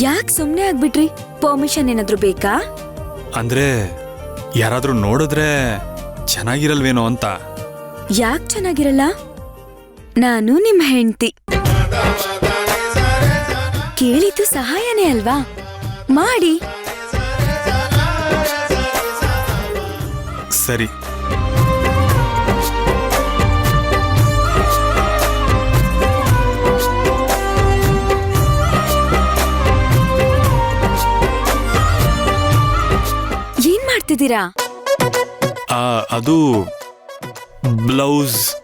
ಯಾಕ್ ಸುಮ್ನೆ ಆಗ್ಬಿಟ್ರಿ? ಪರ್ಮಿಷನ್ ಏನಾದ್ರೂ ಬೇಕಾ? ಅಂದ್ರೆ ಯಾರಾದ್ರೂ ನೋಡಿದ್ರೆ ಚೆನ್ನಾಗಿರಲ್ವೇನೋ ಅಂತ. ಯಾಕ್ ಚೆನ್ನಾಗಿರಲ್ಲ? ನಾನು ನಿಮ್ಮ ಹೆಂಡ್ತಿ. ಕೇಳಿದ್ದು ಸಹಾಯನೇ ಅಲ್ವಾ? ಮಾಡಿ. ಸರಿ. ಏನ್ ಮಾಡ್ತಿದ್ದೀರಾ ಆ, ಅದು ಬ್ಲೌಸ್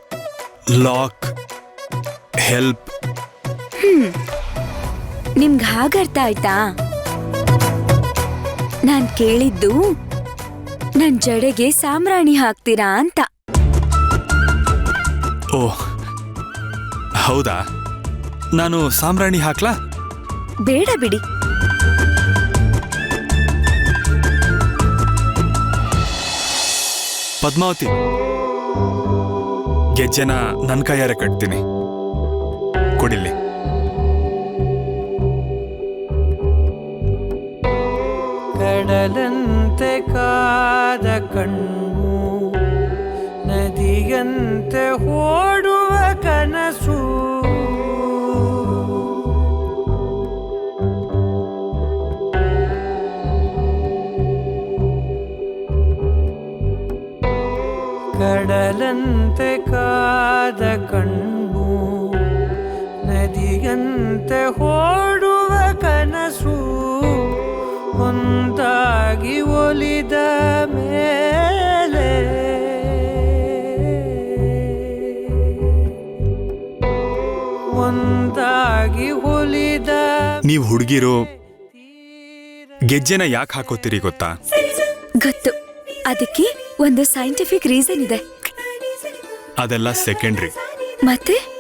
ಲಾಕ್ ಹೆಲ್ಪ್. ನಿಮ್ಗ್ ಹಾಗರ್ಥ ಆಯ್ತಾ? ನಾನ್ ಕೇಳಿದ್ದು ನನ್ ಜಡೆಗೆ ಸಾಮ್ರಾಣಿ ಹಾಕ್ತೀರಾ ಅಂತ. ಓ ಹೌದಾ? ನಾನು ಸಾಮ್ರಾಣಿ ಹಾಕ್ಲಾ? ಬೇಡ ಬಿಡಿ. ಪದ್ಮಾವತಿ. ಗೆಜ್ಜೆನ ನನ್ನ ಕೈಯಾರೆ ಕಟ್ತೀನಿ. ಕೊಡಿಲ್ಲಿ ಕಡಲಂತೆ ಕಾದ ಕಣ್ಣು ನದಿಯಂತೆ ಓಡುವ ಕನಸು. ಕಡಲಂತೆ ಕಾದ ಕಣ್ಣು ನದಿಯಂತೆ ಓಡುವ ಕನಸು ಒಂದಾಗಿ ಒಲಿದ ಮೇಲೆ. ಒಂದಾಗಿ ಒಲಿದ ನೀವು ಹುಡುಗಿರು ಗೆಜ್ಜೆನ ಯಾಕೆ ಹಾಕೋತೀರಿ ಗೊತ್ತಾ? ಗೊತ್ತು. ಅದಕ್ಕೆ ಒಂದು ಸೈಂಟಿಫಿಕ್ ರೀಸನ್ ಇದೆ. ಅದೆಲ್ಲ ಸೆಕೆಂಡ್ರಿ ಮತ್ತೆ?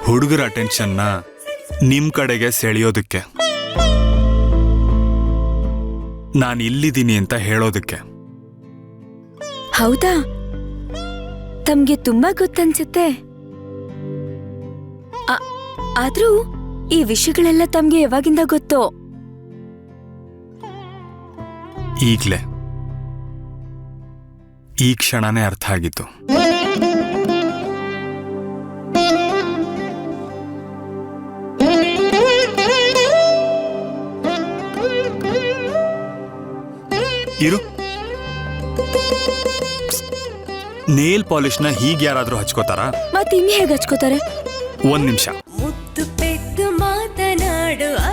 ಹುಡುಗರ ಅಟೆನ್ಷನ್ನ ನಿಮ್ ಕಡೆಗೆ ಸೆಳೆಯೋದಕ್ಕೆ. ನಾನು ಇಲ್ಲಿದ್ದೀನಿ ಅಂತ ಹೇಳೋದಕ್ಕೆ. ಹೌದಾ? ತಮ್ಗೆ ತುಂಬಾ ಗೊತ್ತನ್ಸುತ್ತೆ. ಆ- ಆದ್ರೂ ಈ ವಿಷಯಗಳೆಲ್ಲ ತಮ್ಗೆ ಯಾವಾಗಿಂದ ಗೊತ್ತೋ? ಈಗ್ಲೇ. ಈ ಕ್ಷಣನೇ ಅರ್ಥ ಆಗಿತ್ತು. ಇರು. ನೇಲ್ನ ಹೀಗೆ ಯಾರಾದ್ರೂ ಹಚ್ಕೋತಾರಾ? ಮತ್ತೆ ಇನ್ ಹೇಗ್ ಹಚ್ಕೋತಾರೆ? ಒಂದ್ ನಿಮಿಷ. ಮುದ್ದು ಪೆದ್ದು ಮಾತನಾಡು ಅರ